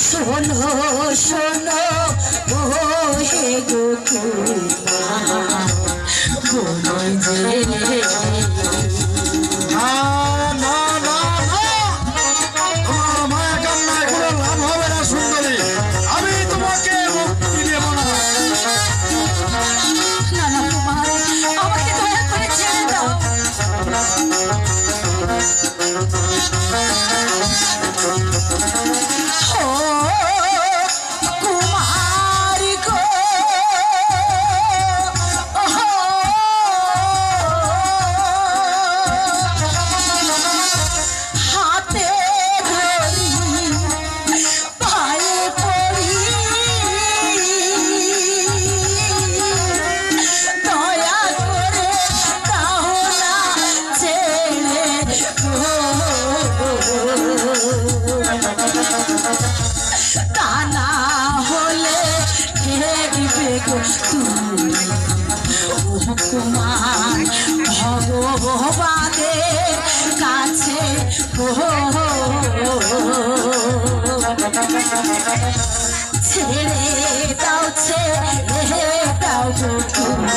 শোনো শোনো মোহে গোকুল যে হে দিবে গো তুমি হুকুমান ভগবানের ছেড়ে দাও ছেড়ে দাও তুমি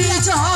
Happy to all.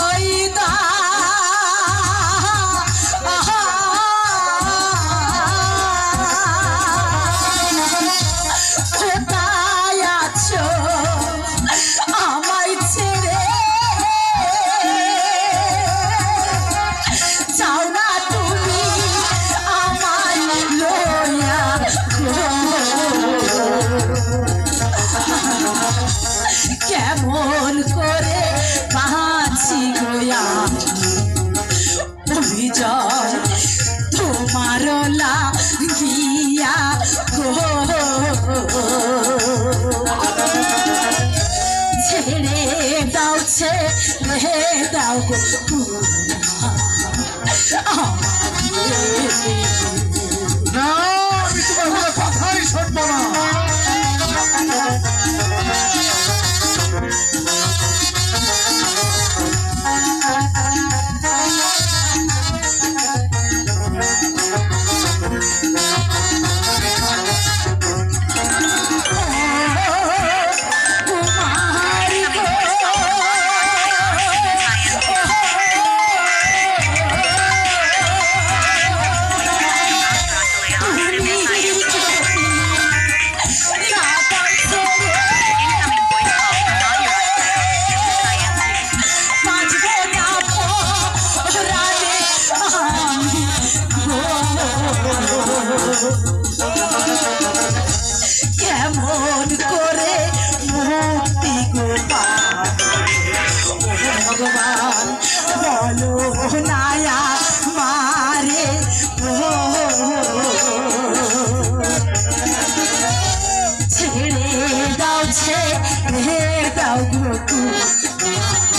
বলো নায়া মারে। ছেড়ে দাও ছেড়ে দাও গো তুমি।